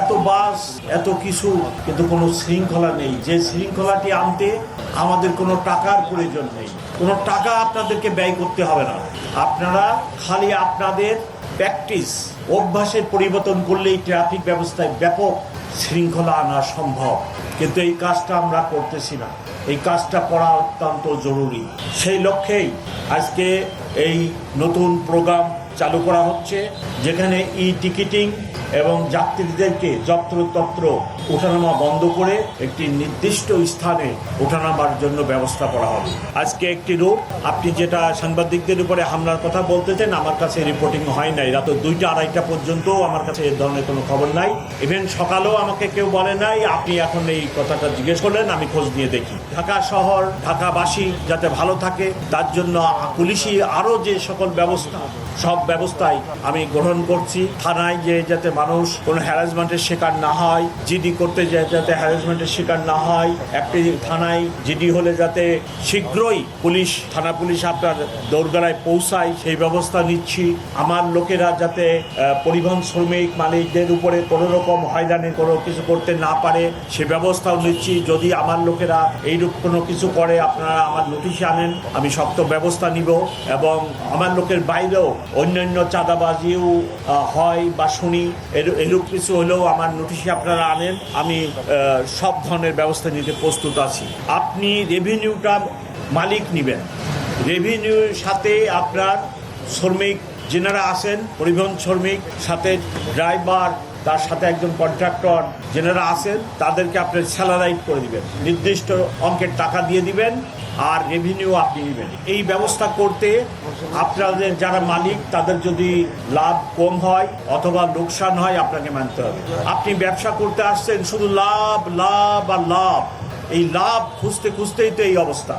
এত বাস, এত কিছু, কিন্তু কোনো শৃঙ্খলা নেই। যে শৃঙ্খলাটি আনতে আমাদের কোনো টাকার প্রয়োজন নেই। কোনো টাকা আপনাদেরকে ব্যয় করতে হবে না। আপনারা খালি আপনাদের প্র্যাকটিস অভ্যাসের পরিবর্তন করলেই ট্রাফিক ব্যবস্থায় ব্যাপক শৃঙ্খলা আনা সম্ভব। কিন্তু এই কাজটা আমরা করতেছি না। এই কাজটা করা অত্যন্ত জরুরি। সেই লক্ষ্যেই আজকে এই নতুন প্রোগ্রাম চালু করা হচ্ছে, যেখানে ই টিকিটিং এবং যাত্রীদেরকে যত্রতত্র ওঠানামা বন্ধ করে একটি নির্দিষ্ট স্থানে ওঠানামার জন্য ব্যবস্থা করা হবে। আজকে একটি রূপ, আপনি যেটা সাংবাদিকদের উপরে হামলার কথা বলতেছেন, আমার কাছে রিপোর্টিং হয় নাই। রাত দুইটা আড়াইটা পর্যন্ত আমার কাছে এ ধরনের কোনো খবর নাই। ইভেন সকালেও আমাকে কেউ বলে নাই, আপনি এখন এই কথাটা জিজ্ঞেস করলেন, আমি খোঁজ নিয়ে দেখি। ঢাকা শহর, ঢাকাবাসী যাতে ভালো থাকে, তার জন্য পুলিশি আরও যে সকল ব্যবস্থা, সব ব্যবস্থায় আমি গ্রহণ করছি। থানায় যে যাতে মানুষ, কোনো হ্যারাসমেন্টের শিকার না হয় জিডি করতে যায় যাতে হ্যারাসমেন্টের শিকার না হয়, একটি থানায় জিডি হলে যাতে শীঘ্রই পুলিশ, থানা পুলিশ আপনার দৌড়গাড়ায় পৌঁছায়, সেই ব্যবস্থা নিচ্ছি। আমার লোকেরা যাতে পরিবহন শ্রমিক মালিকদের উপরে কোনো রকম হয়রানি, কোনো কিছু করতে না পারে, সে ব্যবস্থাও নিচ্ছি। যদি আমার লোকেরা এইরূপ কোনো কিছু করে, আপনারা আমার নোটিশে আনেন, আমি শক্ত ব্যবস্থা নিব এবং আমার লোকের বাইরেও অন্যান্য চাঁদাবাজিও হয় বা শুনি। এরূপ কিছু হলেও আমার নোটিশে আপনারা আনেন। আমি সব ধরনের ব্যবস্থা নিতে প্রস্তুত আছি। আপনি রেভিনিউটা মালিক নেবেন। রেভিনিউর সাথে আপনার শ্রমিক, যেনারা আছেন, পরিবহন শ্রমিক, সাথে ড্রাইভার তার সাথে একজন কন্ট্রাক্টর যেনারা আছেন, তাদেরকে আপনি স্যালারাইট করে দিবেন। নির্দিষ্ট অঙ্কের টাকা দিয়ে দিবেন আর রেভিনিউ আপনি নেবেন। এই ব্যবস্থা করতে আপনাদের যারা মালিক, তাদের যদি লাভ কম হয় অথবা লোকসান হয়, আপনাকে মানতে হবে। আপনি ব্যবসা করতে আসছেন, শুধু লাভ লাভ আর লাভ। এই লাভ খুঁজতে খুঁজতেই তো এই অবস্থা।